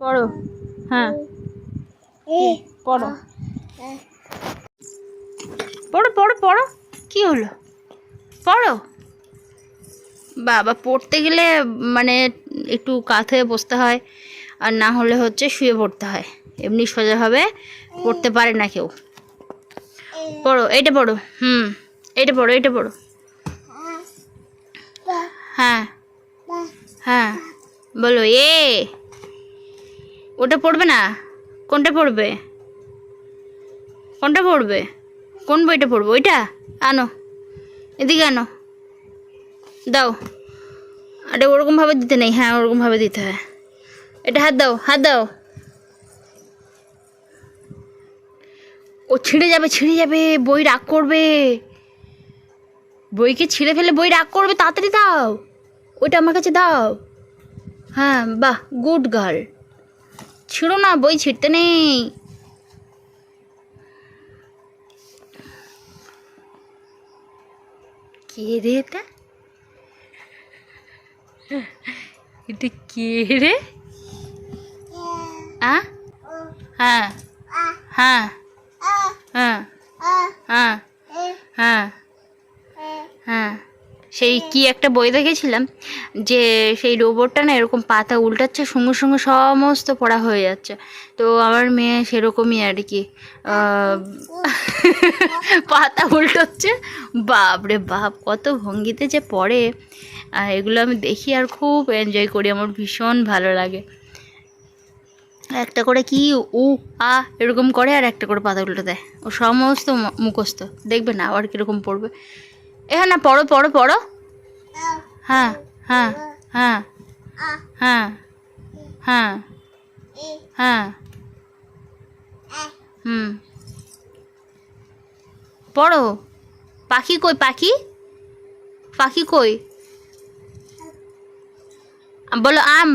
পড়ো। হ্যাঁ। পড়ো। পড়ো পড়ো পড়ো। কি হলো? পড়ো। বাবা পড়তে গেলে মানে একটু কাত হয়ে বসতে হয় আর না হলে হচ্ছে শুয়ে পড়তে হয়। এমনি সোজাভাবে পড়তে পারে না কেউ। পড়ো এইটা পড়ো। হুম এইটা পড়ো এইটা পড়ো। হ্যাঁ। হ্যাঁ। বলো এ। ওটা পড়বে না? কোনটা পড়বে? কোনটা পড়বে? কোন বইটা পড়ব? ওইটা? আনো। এদিকে আনো। দাও। আরে ওরকমভাবে দিতে নেই। হ্যাঁ ওরকমভাবে দিতে হয়। এটা হাত দাও হাত দাও। ও ছিঁড়ে যাবে ছিঁড়ে যাবে। বই রাগ করবে। বইকে ছিঁড়ে ফেলে বই রাগ করবে, তাড়াতাড়ি দাও। ওইটা আমার কাছে দাও। হ্যাঁ বাহ, গুড গার্ল। ছিঁড়ো না বই ছিঁড়তে নেই। কে রে এটা? এটা কে রে? হ্যাঁ। হ্যাঁ। হ্যাঁ। হ্যাঁ। হ্যাঁ। হ্যাঁ। সেই কি একটা বই দেখেছিলাম যে সেই রোবটটা না এরকম পাতা উল্টাচ্ছে, সঙ্গে সঙ্গে সমস্ত পড়া হয়ে যাচ্ছে। তো আমার মেয়ে সেরকমই আর কি পাতা উল্টোচ্ছে। বাপ রে বাপ, কত ভঙ্গিতে যে পড়ে। এগুলো আমি দেখি আর খুব এনজয় করি, আমার ভীষণ ভালো লাগে। একটা করে কি, উ, আ, এরকম করে আর একটা করে পাতা উল্টে দেয়। ও সমস্ত মুখস্থ। দেখবে না আবার কীরকম পড়বে। এ হ্যাঁ না, পড়ো পড়ো পড়ো। হ্যাঁ হ্যাঁ হ্যাঁ হ্যাঁ হ্যাঁ হ্যাঁ হুম। পড়ো। পাখি কই, পাখি? পাখি কই? বলো, আম।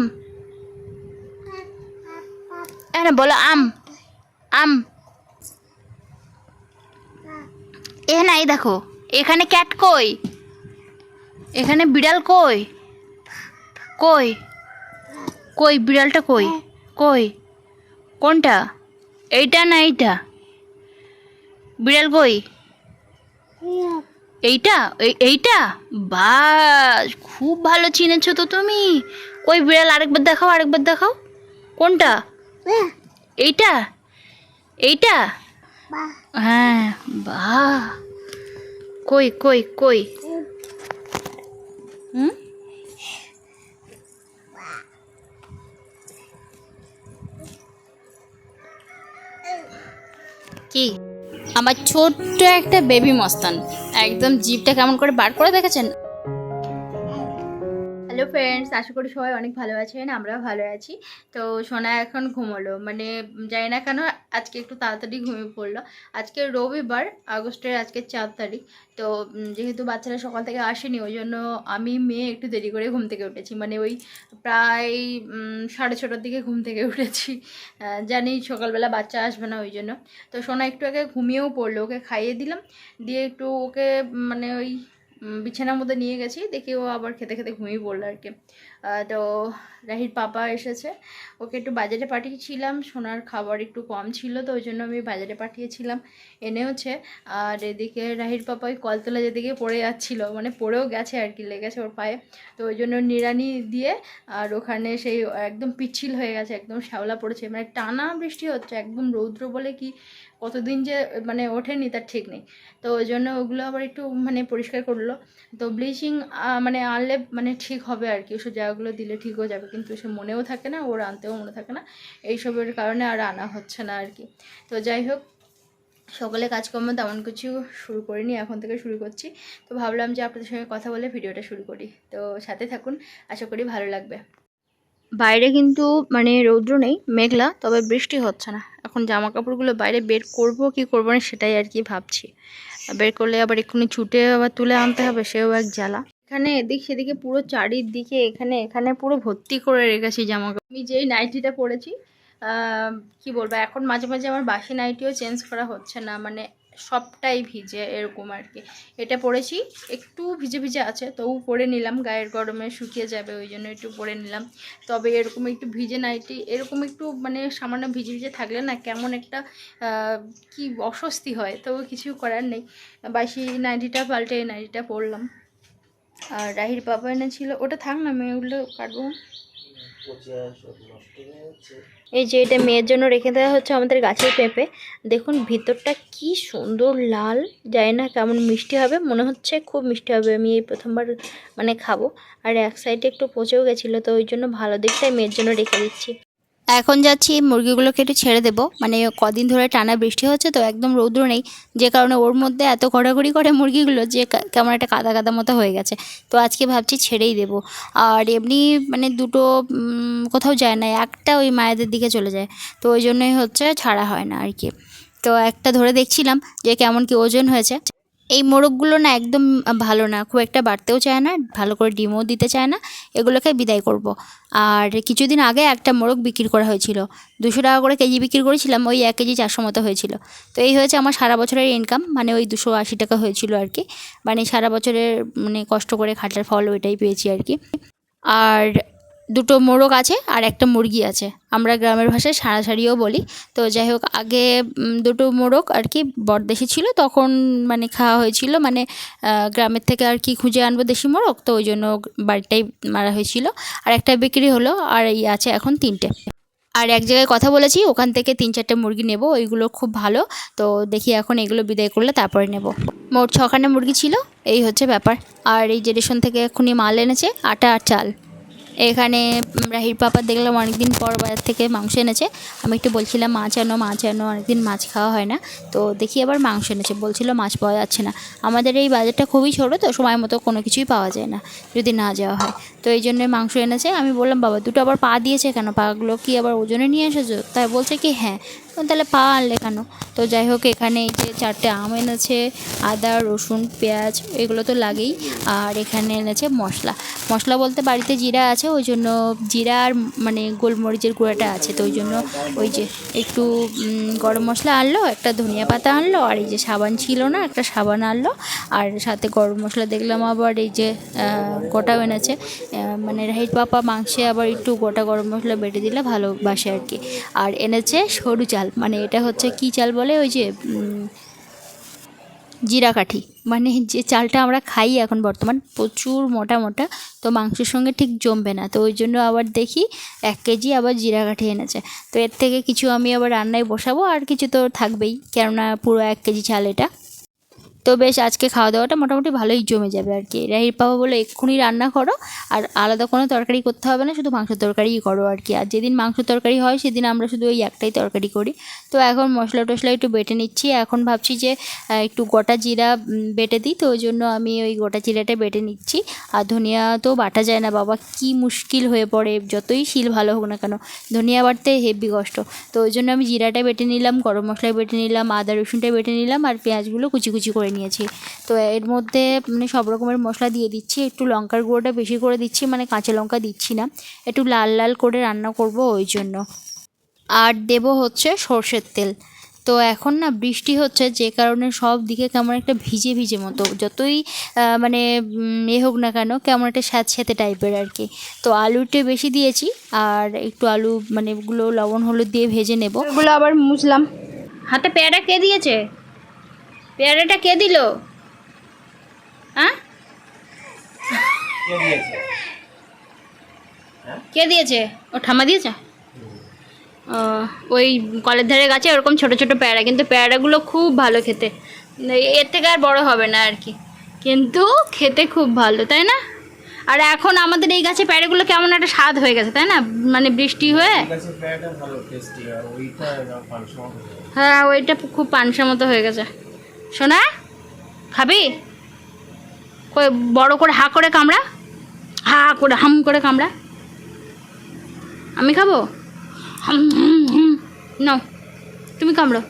এখানে বলো, আম। আম। এখানে এই দেখো। এখানে ক্যাট কই? এখানে বিড়াল কই? কই? কই বিড়ালটা কই? কই? কোনটা? এইটা না এইটা? বিড়াল কই? এইটা? এই- এইটা? বাস খুব ভালো চিনেছো তো তুমি। কই বিড়াল আরেকবার দেখাও আরেকবার দেখাও। কোনটা? এইটা? এইটা? হ্যাঁ বাহ। কই কই কই? হুম? কি? আমার ছোট্ট একটা বেবি মস্তান। একদম জিভটা কেমন করে বার করে দেখেছেন? হ্যালো ফ্রেন্ডস আশা করি সবাই অনেক ভালো আছেন, আমরাও ভালো আছি। তো সোনা এখন ঘুমোলো। মানে জানি না কেন আজকে একটু তাড়াতাড়ি ঘুমিয়ে পড়ল। আজকে রবিবার, আগস্টের আজকে চার তারিখ। তো যেহেতু বাচ্চারা সকাল থেকে আসেনি, ওই জন্য আমি মেয়ে একটু দেরি করে ঘুম থেকে উঠেছি। মানে ওই প্রায় সাড়ে ছটার দিকে ঘুম থেকে উঠেছি। জানি সকালবেলা বাচ্চা আসবে না, ওই জন্য। তো সোনা একটু আগে ঘুমিয়েও পড়ল। ওকে খাইয়ে দিলাম। দিয়ে একটু ওকে মানে ওই বিছানার মধ্যে নিয়ে গেছি। দেখি ও আবার খেতে খেতে ঘুমিয়ে পড়ল আর কি। তো রাহির পাপা এসেছে। ওকে একটু বাজারে পাঠিয়েছিলাম। সোনার খাবার একটু কম ছিল, তো ওই জন্য আমি বাজারে পাঠিয়েছিলাম। এনেওছে আর এদিকে রাহির পাপা ওই কলতলা যেদিকে পড়ে যাচ্ছিল মানে পড়েও গেছে আর কি, লেগেছে ওর পায়ে। তো ওই জন্য নিড়ানি দিয়ে, আর ওখানে সেই একদম পিচ্ছিল হয়ে গেছে, একদম শ্যাওলা পড়েছে। মানে টানা বৃষ্টি হচ্ছে, একদম রৌদ্র বলে কি কতদিন যে মানে ওঠেনি তার ঠিক নেই। তো ওই জন্য ওগুলো আবার একটু মানে পরিষ্কার করল। তো ব্লিচিং মানে আনলে মানে ঠিক হবে আর কি। ওসব জায়গাগুলো দিলে ঠিক হয়ে যাবে। কিন্তু সে মনেও থাকে না, ওর আনতেও মনে থাকে না। এইসবের কারণে আর আনা হচ্ছে না আর কি। তো যাই হোক, সকালে কাজকর্ম তেমন কিছু শুরু করিনি, এখন থেকে শুরু করছি। তো ভাবলাম যে আপনাদের সঙ্গে কথা বলে ভিডিওটা শুরু করি। তো সাথে থাকুন, আশা করি ভালো লাগবে। বাইরে কিন্তু মানে রৌদ্র নেই, মেঘলা, তবে বৃষ্টি হচ্ছে না। এখন জামা কাপড়গুলো বাইরে বের করব, কি করব না সেটাই আর কি ভাবছি। বের করলে আবার এক্ষুনি ছুটে আবার তুলে আনতে হবে, সেও এক জ্বালা। এখানে এদিক সেদিকে পুরো চারিদিকে এখানে এখানে পুরো ভর্তি করে রেখেছি জামা কাপড় আমি যেই নাইটিটা পরেছি কি বলব, এখন মাঝে মাঝে আমার বাসি নাইটিও চেঞ্জ করা হচ্ছে না। মানে সবটাই ভিজে এরকম আর কি। এটা পরেছি একটু ভিজে ভিজে আছে, তবু পরে নিলাম, গায়ের গরমে শুকিয়ে যাবে ওই জন্য একটু পরে নিলাম। তবে এরকম একটু ভিজে নাইটি, এরকম একটু মানে সামান্য ভিজে ভিজে থাকলে না কেমন একটা কি অস্বস্তি হয়, তবু কিছু করার নেই। বাসি নাইটিটা, পাল্টে নাইটিটা পরলাম আর রাহির বাবা এনেছিল, ওটা থাক না, আমি ওগুলো কাটবো। এই যে এটা মেয়ের জন্য রেখে দেওয়া হচ্ছে আমাদের গাছের পেঁপে। দেখুন, ভিতরটা কি সুন্দর লাল। যায় না কেমন মিষ্টি হবে, মনে হচ্ছে খুব মিষ্টি হবে। আমি এই প্রথমবার মানে খাব। আর এক সাইডে একটু পচেও গেছিল, তো ওই জন্য ভালো দিকটাই মেয়ের জন্য রেখে দিচ্ছি। এখন যাচ্ছি, মুরগিগুলোকে একটু ছেড়ে দেবো। মানে কদিন ধরে টানা বৃষ্টি হচ্ছে, তো একদম রৌদ্র নেই। যে কারণে ওর মধ্যে এত ঘোরাঘুরি করে মুরগিগুলো যে কেমন একটা কাদা কাদা মতো হয়ে গেছে। তো আজকে ভাবছি ছেড়েই দেবো। আর এমনি মানে দুটো কোথাও যায় না, একটা ওই মায়েদের দিকে চলে যায়। তো ওই জন্যই হচ্ছে ছাড়া হয় না আর কি। তো একটা ধরে দেখছিলাম যে কেমন কি ওজন হয়েছে। এই মোরগগুলো না একদম ভালো না, খুব একটা বাড়তেও চায় না, ভালো করে ডিমও দিতে চায় না, এগুলোকে বিদায় করব। আর কিছুদিন আগে একটা মোরগ বিক্রি করা হয়েছিল, দুশো টাকা করে কেজি বিক্রি করেছিলাম, ওই এক কেজি চারশো মতো হয়েছিল। তো এই হয়েছে আমার সারা বছরের ইনকাম মানে ওই দুশো আশি টাকা হয়েছিল আর কি। মানে সারা বছরের মানে কষ্ট করে খাটার ফল ওইটাই পেয়েছি আর কি। আর দুটো মোরগ আছে আর একটা মুরগি আছে। আমরা গ্রামের ভাষায় সারাসারিও বলি। তো যাই হোক, আগে দুটো মোরগ আর কি বরদেশি ছিল। তখন মানে খাওয়া হয়েছিল। মানে গ্রামের থেকে আর কি খুঁজে আনব দেশি মোরগ তো ওই জন্য বাড়িটাই মারা হয়েছিল। আর একটা বিক্রি হলো। আর এই আছে এখন তিনটে। আর এক জায়গায় কথা বলেছি, ওখান থেকে তিন চারটে মুরগি নেব। ওইগুলো খুব ভালো। তো দেখি এখন এগুলো বিদায় করলে তারপরে নেব। মোট ছখানে মুরগি ছিল। এই হচ্ছে ব্যাপার। আর এই যে রেশন থেকে এক্ষুনি মাল এনেছে। আটা আর চাল। এখানে রাহির পাপা দেখলাম অনেকদিন পর বাজার থেকে মাংস এনেছে। আমি একটু বলছিলাম, মাছ আনো মাছ আনো, অনেকদিন মাছ খাওয়া হয় না। তো দেখি আবার মাংস এনেছে। বলছিল, মাছ পাওয়া যাচ্ছে না। আমাদের এই বাজারটা খুবই ছোটো, তো সময় মতো কোনো কিছুই পাওয়া যায় না, যদি না যাওয়া হয়। তো এই জন্য মাংস এনেছে। আমি বললাম, বাবা, দুটো আবার পা দিয়েছে কেন? পাগুলো কি আবার ওজনে নিয়ে এসেছ? তাই বলছে কি হ্যাঁ। তাহলে পা আনলে কেন তো যাই হোক, এখানে এই যে চারটে আম এনেছে, আদা, রসুন, পেঁয়াজ, এগুলো তো লাগেই। আর এখানে এনেছে মশলা। মশলা বলতে বাড়িতে জিরা আছে, ওই জন্য জিরা আর মানে গোলমরিচের গুঁড়াটা আছে। তো ওই জন্য ওই যে একটু গরম মশলা আনলো, একটা ধনিয়া পাতা আনলো, আর এই যে সাবান ছিল না, একটা সাবান আনলো। আর সাথে গরম মশলা দেখলাম আবার এই যে গোটাও এনেছে। মানে রাহির পাপা মাংসে আবার একটু গোটা গরম মশলা বেটে দিলে ভালোবাসে আর কি। আর এনেছে সরু চাল। মানে এটা হচ্ছে কি চাল বলে? ওই যে জিরা কাঠি। মানে যে চালটা আমরা খাই এখন বর্তমান, প্রচুর মোটা মোটা, তো মাংসের সঙ্গে ঠিক জমবে না। তো ওই জন্য আবার দেখি এক কেজি আবার জিরা কাঠি এনেছে। তো এর থেকে কিছু আমি আবার রান্নায় বসাবো, আর কিছু তো থাকবেই। কেননা পুরো এক কেজি চাল এটা। তো বেশ, আজকে খাওয়া দাওয়াটা মোটামুটি ভালোই জমে যাবে আর কি রাহির পাপা বলে এক্ষুনি রান্না করো, আর আলাদা কোনো তরকারি করতে হবে না, শুধু মাংস তরকারিই করো আর কি আর যেদিন মাংস তরকারি হয়, সেদিন আমরা শুধু ওই একটাই তরকারি করি। তো এখন মশলা টশলা একটু বেটে নিচ্ছি। এখন ভাবছি যে একটু গোটা জিরা বেটে দিই। তো ওই জন্য আমি ওই গোটা জিরাটা বেটে নিচ্ছি। আর ধনিয়া তো বাটা যায় না, বাবা। কি মুশকিল হয়ে পড়ে, যতই শিল ভালো হোক না কেন। ধনিয়া বাটতে হেভি কষ্ট। তো ওই জন্য আমি জিরাটা বেটে নিলাম, গরম মশলা বেটে নিলাম, আদা রসুনটা বেটে নিলাম, আর পেঁয়াজগুলো কুচি কুচি করে নিয়েছি। তো এর মধ্যে মানে সব রকমের মশলা দিয়ে দিচ্ছি। একটু লঙ্কার গুঁড়োটা বেশি করে দিচ্ছি মানে কাঁচা লঙ্কা দিচ্ছি না। একটু লাল লাল করে রান্না করব ওই জন্য। আর দেব হচ্ছে সর্ষের তেল। তো এখন না বৃষ্টি হচ্ছে যে কারণে সব দিকে কেমন একটা ভিজে ভিজে মতো। যতই মানে এ হোক না কেন কেমন একটা স্যাঁতস্যাঁতে টাইপের আর কি তো আলুটা বেশি দিয়েছি আর একটু আলু মানে এগুলো লবণ হলুদ দিয়ে ভেজে নেব। এগুলো আবার মুছলাম। হাতে পেয়ারা কে দিয়েছে? পেয়ারাটা কে দিল? হ্যাঁ? কে দিয়েছে? ও ঠামা দিয়েছে? ওই কলের ধারে গাছে ওরকম ছোট ছোট পেয়ারা কিন্তু পেয়ারাগুলো খুব ভালো খেতে। এর থেকে আর বড় হবে না আর কি। কিন্তু খেতে খুব ভালো তাই না? আর এখন আমাদের এই গাছে পেয়ারাগুলো কেমন একটা স্বাদ হয়ে গেছে তাই না? মানে বৃষ্টি হয়ে। হ্যাঁ ওইটা খুব পানসা মতো হয়ে গেছে। শোনা খাবি? কই, বড় করে হা করে কামড়া। হা করে, হাম করে কামড়া। আমি খাব? নাও, তুমি কামড়ো।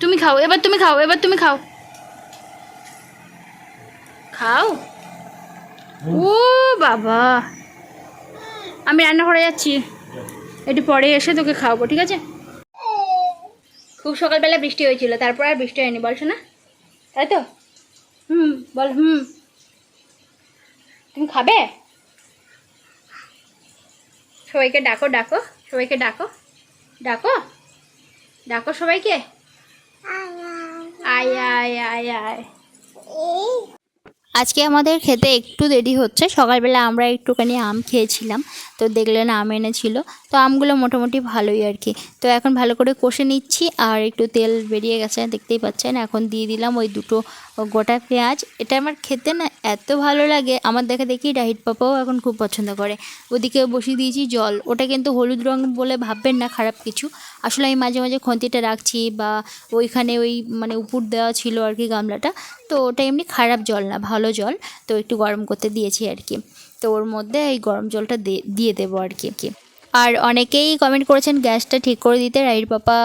তুমি খাও, এবার তুমি খাও, এবার তুমি খাও। খাও? ও বাবা। আমি রান্না করে যাচ্ছি। একটু পরে এসে তোকে খাওয়াবো, ঠিক আছে? খুব সকালবেলা বৃষ্টি হয়েছিল তারপর আর বৃষ্টি হয়নি বলছো না? তাই তো? হুম বল হুম। তুমি খাবে? সবাইকে ডাকো ডাকো সবাইকে ডাকো। ডাকো? ডাকো সবাইকে? আয় আয় আয়। আয় আজকে আমাদের খেতে একটু দেরি হচ্ছে। সকালবেলা আমরা একটুখানি আম খেয়েছিলাম, তো দেখলেন আম এনেছিল। তো আমগুলো মোটামুটি ভালোই আর কি। তো এখন ভালো করে কষে নিচ্ছি আর একটু তেল বেরিয়ে গেছে, দেখতেই পাচ্ছেন। এখন দিয়ে দিলাম ওই দুটো গোটা পেঁয়াজ। এটা আমার খেতে না এত ভালো লাগে। আমার দেখে দেখি ডাহিট পাপাও এখন খুব পছন্দ করে। ওদিকে বসিয়ে দিয়েছি জল। ওটা কিন্তু হলুদ রং বলে ভাববেন না, খারাপ কিছু। আসলে আমি মাঝে মাঝে খন্তিটা রাখছি বা ওইখানে ওই মানে উপর দেওয়া ছিল আর কি গামলাটা। তো ওটা এমনি খারাপ জল না, ভালো জল, তো একটু গরম করতে দিয়েছি আর কি। তো ওর মধ্যে এই গরম জলটা দিয়ে দেবো আর কি, আর অনেকেই কমেন্ট করেছেন, গ্যাসটা ঠিক করে দিতে। রাইট পাপা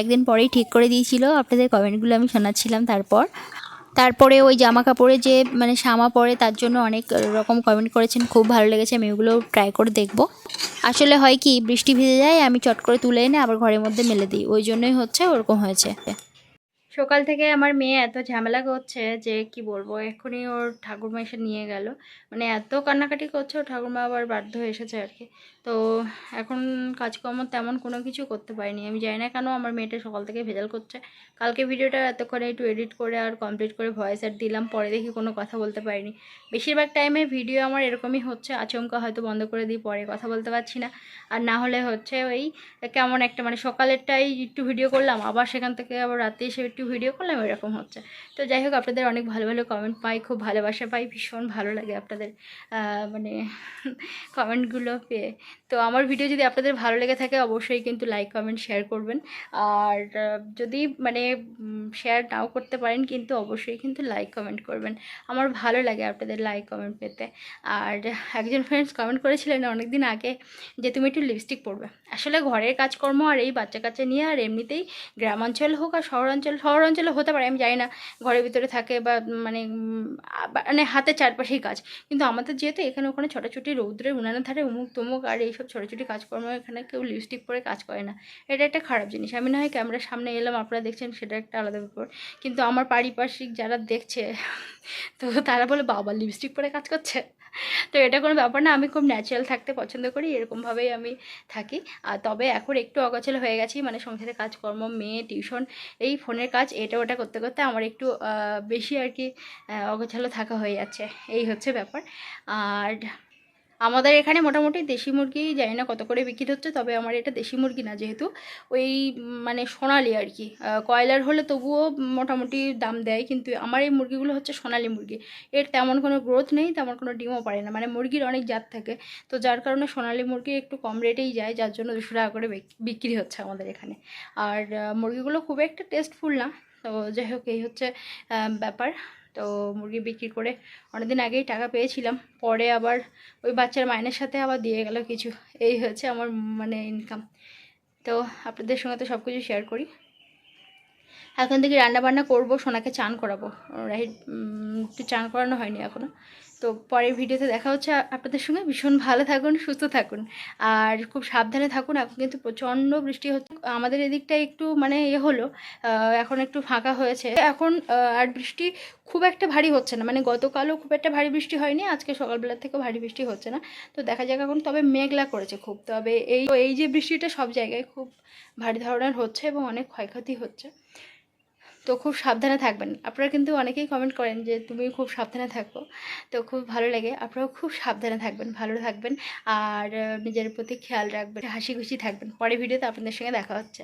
একদিন পরেই ঠিক করে দিয়েছিল। আপনাদের কমেন্টগুলো আমি শোনাচ্ছিলাম তারপর। তারপরে ওই জামা কাপড়ে যে মানে সামা পরে, তার জন্য অনেক রকম কমেন্ট করেছেন। খুব ভালো লেগেছে, আমি ওগুলো ট্রাই করে দেখব। আসলে হয় কি, বৃষ্টি ভিজে যায়, আমি চট করে তুলে এনে আবার ঘরের মধ্যে মেলে দিই। ওই জন্যই হচ্ছে, ওরকম হয়েছে। সকাল থেকে আমার মেয়ে এত ঝামেলা করছে যে কি বলব এক্ষুনি ওর ঠাকুরমা এসে নিয়ে গেল। মানে এত কান্নাকাটি করছে, ওর ঠাকুরমা আবার বাধ্য হয়ে এসেছে আর কি। তো এখন কাজকর্ম তেমন কোনো কিছু করতে পারিনি। আমি জানি না কেন আমার মেয়েটা সকাল থেকে ভেজাল করছে। কালকে ভিডিওটা এতক্ষণে একটু এডিট করে আর কমপ্লিট করে ভয়েস অ্যাড দিলাম, পরে দেখি কোনো কথা বলতে পারিনি। বেশিরভাগ টাইমে ভিডিও আমার এরকমই হচ্ছে, আচমকা হয়তো বন্ধ করে দিই, পরে কথা বলতে পারছি না। আর না হলে হচ্ছে ওই কেমন একটা মানে সকালেরটাই একটু ভিডিও করলাম, আবার সেখান থেকে আবার রাতে এসে একটু ভিডিও করলাম, এরকম হচ্ছে। তো যাই হোক, আপনাদের অনেক ভালো ভালো কমেন্ট পাই, খুব ভালোবাসা পাই, ভীষণ ভালো লাগে আপনাদের মানে কমেন্টগুলো পেয়ে। তো আমার ভিডিও যদি আপনাদের ভালো লেগে থাকে, অবশ্যই কিন্তু লাইক কমেন্ট শেয়ার করবেন। আর যদি মানে শেয়ার নাও করতে পারেন, কিন্তু অবশ্যই কিন্তু লাইক কমেন্ট করবেন। আমার ভালো লাগে আপনাদের লাইক কমেন্ট পেতে। আর একজন ফ্রেন্ডস কমেন্ট করেছিলেন অনেক দিন আগে যে, তুমি একটু লিপস্টিক পরবে। আসলে ঘরের কাজকর্ম আর এই বাচ্চা কাচ্চা নিয়ে, আর এমনিতেই গ্রামাঞ্চল হোক আর শহরাঞ্চল শহরাঞ্চলে হতে পারে, আমি জানি না, ঘরের ভিতরে থাকে বা মানে মানে হাতের চারপাশেই কাজ। কিন্তু আমাদের যেহেতু এখানে ওখানে ছোটাছুটি রৌদ্রে উনানের ধারে উমুক তুমুক আর এইসব ছোটাছুটি কাজকর্ম এখানে কেউ লিপস্টিক পরে কাজ করে না। এটা একটা খারাপ জিনিস। আমি না হয় ক্যামেরার সামনে এলাম, আপনারা দেখছেন, সেটা একটা আলাদা ব্যাপার। কিন্তু আমার পারিপার্শ্বিক যারা দেখছে, তো তারা বলে, বাবা লিপস্টিক পরে কাজ করছে? তো এটা কোনো ব্যাপার না, আমি খুব ন্যাচারাল থাকতে পছন্দ করি এরকমভাবেই আমি থাকি। আর তবে এখন একটু অগোছালো হয়ে গেছি মানে সংসারে কাজকর্ম, মেয়ে টিউশন এই ফোনের কাজ, এটা ওটা করতে করতে আমার একটু বেশি আর কি অগোছালো থাকা হয়ে যাচ্ছে, এই হচ্ছে ব্যাপার। আর আমাদের এখানে মোটামুটি দেশি মুরগি জানি না কত করে বিক্রি হচ্ছে, তবে আমার এটা দেশি মুরগি না যেহেতু। ওই মানে সোনালি আর কি। কয়লার হলে তবুও মোটামুটি দাম দেয়, কিন্তু আমার এই মুরগিগুলো হচ্ছে সোনালি মুরগি। এর তেমন কোনো গ্রোথ নেই, তেমন কোনো ডিমও পারে না। মানে মুরগির অনেক জাত থাকে, তো যার কারণে সোনালি মুরগি একটু কম রেটেই যায়, যার জন্য দুশো টাকা করে বিক- বিক্রি হচ্ছে আমাদের এখানে। আর মুরগিগুলো খুব একটা টেস্টফুল না, তো যাই হোক, এই হচ্ছে ব্যাপার। তো মুরগি বিক্রি করে অনেকদিন আগেই টাকা পেয়েছিলাম। পরে আবার ওই বাচ্চার মাইনের সাথে আবার দিয়ে গেল কিছু। এই হচ্ছে আমার মানে ইনকাম তো আপনাদের সঙ্গে তো সব কিছু শেয়ার করি। এখন থেকে রান্নাবান্না করব, সোনাকে চান করাবো। রাইট চান করানো হয়নি এখনও তো পরের ভিডিওতে দেখা হচ্ছে আপনাদের সঙ্গে। ভীষণ ভালো থাকুন, সুস্থ থাকুন। আর খুব সাবধানে থাকুন, এখন কিন্তু প্রচণ্ড বৃষ্টি হচ্ছে। আমাদের এদিকটা একটু মানে ইয়ে হলো এখন একটু ফাঁকা হয়েছে। এখন আর বৃষ্টি খুব একটা ভারী হচ্ছে না। মানে গতকালও খুব একটা ভারী বৃষ্টি হয়নি, আজকে সকালবেলার থেকেও ভারী বৃষ্টি হচ্ছে না। তো দেখা যাক এখন, তবে মেঘলা করেছে খুব। তবে এই এই যে বৃষ্টিটা সব জায়গায় খুব ভারী ধরনের হচ্ছে এবং অনেক ক্ষয়ক্ষতি হচ্ছে। তো খুব সাবধানে থাকবেন। আপনারা কিন্তু অনেকেই কমেন্ট করেন যে, তুমি খুব সাবধানে থাকো। তো খুব ভালো লাগে। আপনারাও খুব সাবধানে থাকবেন, ভালো থাকবেন। আর নিজের প্রতি খেয়াল রাখবেন হাসি খুশি থাকবেন। পরে ভিডিওতে আপনাদের সঙ্গে দেখা হচ্ছে।